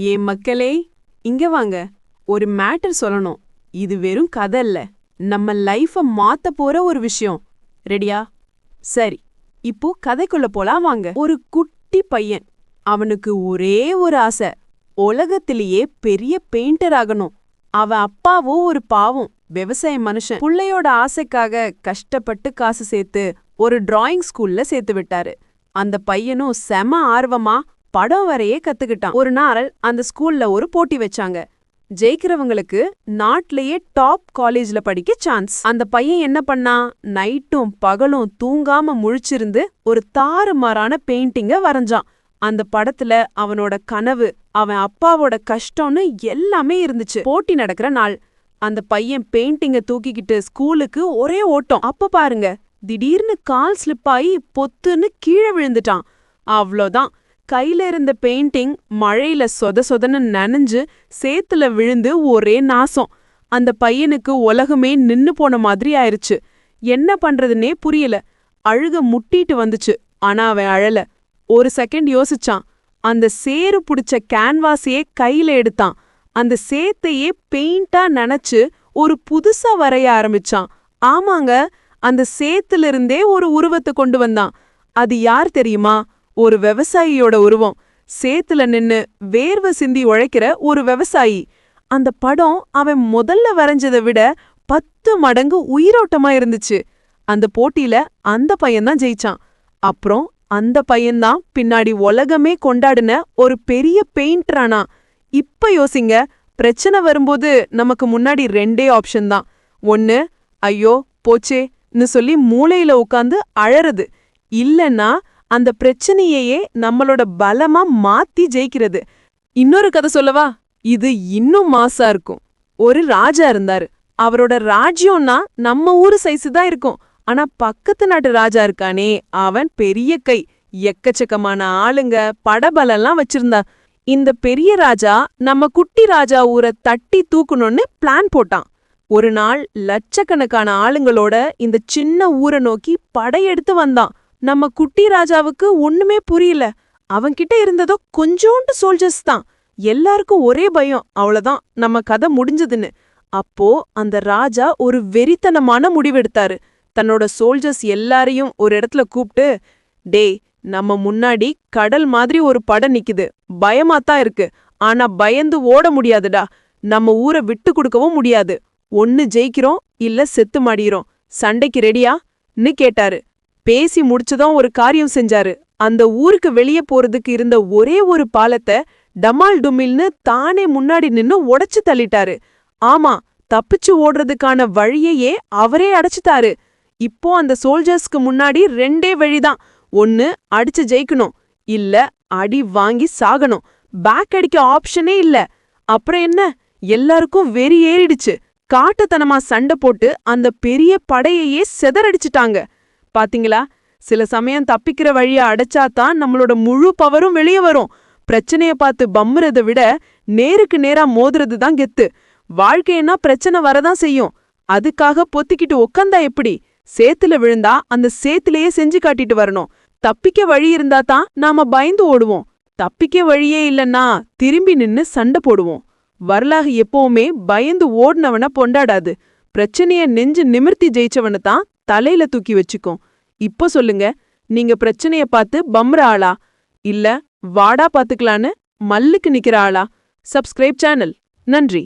ஏன் மக்களே இங்க வாங்க. ஒரு மேட்டர் சொல்லணும். இது வெறும் கதை இல்ல நம்ம லைஃப மாத்த போற ஒரு விஷயம். ரெடியா? சரி. இப்போ கதைக்குள்ள போலாம் வாங்க. ஒரு குட்டி பையன். அவனுக்கு ஒரே ஒரு ஆசை. உலகத்திலேயே பெரிய பெயிண்டர் ஆகணும். அவன் அப்பாவோ ஒரு பாவம். விவசாய மனுஷன். பிள்ளையோட ஆசைக்காக கஷ்டப்பட்டு காசு சேர்த்து ஒரு டிராயிங் ஸ்கூல்ல சேர்த்து விட்டாரு. அந்த பையனும் செம ஆர்வமா படம் வரையே கத்துக்கிட்டான். ஒரு நாள் அந்த ஸ்கூல்ல ஒரு போட்டி வச்சாங்க. ஜெயிக்கிறவங்களுக்கு நாட்டிலேயே டாப் காலேஜ்ல படிக்க சான்ஸ். அந்த பையன் என்ன பண்ணான் நைட்டும் பகலும் தூங்காம முழிச்சிருந்து ஒரு தாறுமாறான பெயிண்டிங்க வரைஞ்சான். அந்த படத்துல அவனோட கனவு அவன் அப்பாவோட கஷ்டம்னு எல்லாமே இருந்துச்சு. போட்டி நடக்கிற நாள். அந்த பையன் பெயிண்டிங்க தூக்கிக்கிட்டு ஸ்கூலுக்கு ஒரே ஓட்டம். அப்ப பாருங்க திடீர்னு கால் ஸ்லிப் ஆகி பொத்துன்னு கீழே விழுந்துட்டான். அவ்வளோதான் கையில இருந்த பெயிண்டிங் மழையில சொத சொதன்னு நனைஞ்சு சேத்துல விழுந்து ஒரே நாசம். அந்த பையனுக்கு உலகமே நின்னு போன மாதிரி ஆயிருச்சு. என்ன பண்றதுன்னே புரியல. அழுக முட்டிட்டு வந்துச்சு. ஆனா அவன் அழல. ஒரு செகண்ட் யோசிச்சான். அந்த சேரு புடிச்ச கேன்வாஸையே கையில எடுத்தான். அந்த சேத்தையே பெயிண்டா நனைச்சு ஒரு புதுசா வரைய ஆரம்பிச்சான். ஆமாங்க அந்த சேத்துல இருந்தே ஒரு உருவத்தை கொண்டு வந்தான். அது யார் தெரியுமா? ஒரு விவசாயியோட உருவம். சேத்துல நின்னு வேர்வை சிந்தி உழைக்கிற ஒரு விவசாயி. அந்த படம் அவன் முதல்ல வரைஞ்சதை விட பத்து மடங்கு உயிரோட்டமா இருந்துச்சு. அந்த போட்டியில அந்த பையன்தான் ஜெயிச்சான். அப்புறம் அந்த பையன்தான் பின்னாடி உலகமே கொண்டாடின ஒரு பெரிய பெயிண்டரானா இப்ப யோசிங்க பிரச்சனை வரும்போது நமக்கு முன்னாடி ரெண்டே ஆப்ஷன் தான். ஒன்னு ஐயோ போச்சேன்னு சொல்லி மூளையில உட்காந்து அழறது. இல்லைன்னா அந்த பிரச்சனையையே நம்மளோட பலமா மாத்தி ஜெயிக்கிறது. இன்னொரு கதை சொல்லவா? இது இன்னும் மாசா இருக்கும். ஒரு ராஜா இருந்தாரு. அவரோட ராஜ்யம்னா நம்ம ஊரு சைஸ் தான் இருக்கும். ஆனா பக்கத்து நாட்டு ராஜா இருக்கானே அவன் பெரிய கை. எக்கச்சக்கமான ஆளுங்க படபலம்லாம் வச்சிருந்தா. இந்த பெரிய ராஜா நம்ம குட்டி ராஜா ஊரை தட்டி தூக்கணும்னு பிளான் போட்டான். ஒரு நாள் லட்சக்கணக்கான ஆளுங்களோட இந்த சின்ன ஊரை நோக்கி படையெடுத்து வந்தான். நம்ம குட்டி ராஜாவுக்கு ஒண்ணுமே புரியல. அவன்கிட்ட இருந்ததோ கொஞ்சோண்டு சோல்ஜர்ஸ் தான். எல்லாருக்கும் ஒரே பயம். அவ்வளவுதான். நம்ம கதை முடிஞ்சதுன்னு. அப்போ அந்த ராஜா ஒரு வெறித்தனமான முடிவெடுத்தாரு. தன்னோட சோல்ஜர்ஸ் எல்லாரையும் ஒரு இடத்துல கூப்பிட்டு டேய் நம்ம முன்னாடி கடல் மாதிரி ஒரு படம் நிக்குது. பயமாத்தான் இருக்கு. ஆனா பயந்து ஓட முடியாதுடா. நம்ம ஊரை விட்டு கொடுக்கவும் முடியாது. ஒன்னு ஜெயிக்கிறோம் இல்ல செத்து மாடிகிறோம் சண்டைக்கு ரெடியான்னு கேட்டாரு. பேசி முடிச்சுதான் ஒரு காரியம் செஞ்சாரு. அந்த ஊருக்கு வெளியே போறதுக்கு இருந்த ஒரே ஒரு பாலத்தை டமால் டுமில்னு தானே முன்னாடி நின்னு உடைச்சு தள்ளிட்டாரு. ஆமா தப்பிச்சு ஓடுறதுக்கான வழியையே அவரே அடைச்சுட்டாரு. இப்போ அந்த சோல்ஜர்ஸ்க்கு முன்னாடி ரெண்டே வழிதான். ஒன்னு அடிச்சு ஜெயிக்கணும். இல்ல அடி வாங்கி சாகணும். பேக் அடிக்க ஆப்ஷனே இல்ல. அப்புறம் என்ன? எல்லாருக்கும் வெறி ஏறிடுச்சு. காட்டுத்தனமா சண்டை போட்டு அந்த பெரிய படையையே செதறடிச்சிட்டாங்க. பாத்தீங்களா? சில சமயம் தப்பிக்கிற வழிய அடைச்சாதான் நம்மளோட முழு பவரும் வெளியே வரும். பிரச்சனைய பார்த்து பம்முறதை விட நேருக்கு நேரா மோதுறது தான் கெத்து. வாழ்க்கைன்னா பிரச்சனை வரதான் செய்யும். அதுக்காக பொத்திக்கிட்டு உக்காந்தா எப்படி? சேத்துல விழுந்தா அந்த சேத்திலேயே செஞ்சு காட்டிட்டு வரணும். தப்பிக்க வழி இருந்தா தான் நாம பயந்து ஓடுவோம். தப்பிக்க வழியே இல்லைன்னா திரும்பி நின்னு சண்டை போடுவோம். வரலாறு எப்பவுமே பயந்து ஓடுனவன பொண்டாடாது. பிரச்சனைய நெஞ்சு நிமிர்த்தி ஜெயிச்சவன தான் தலையில தூக்கி வச்சுக்கும். இப்போ சொல்லுங்க நீங்க பிரச்சனைய பார்த்து பம்ற ஆளா? இல்ல வாடா பாத்துக்கலான்னு மல்லுக்கு நிக்கிற ஆளா? Subscribe channel. நன்றி.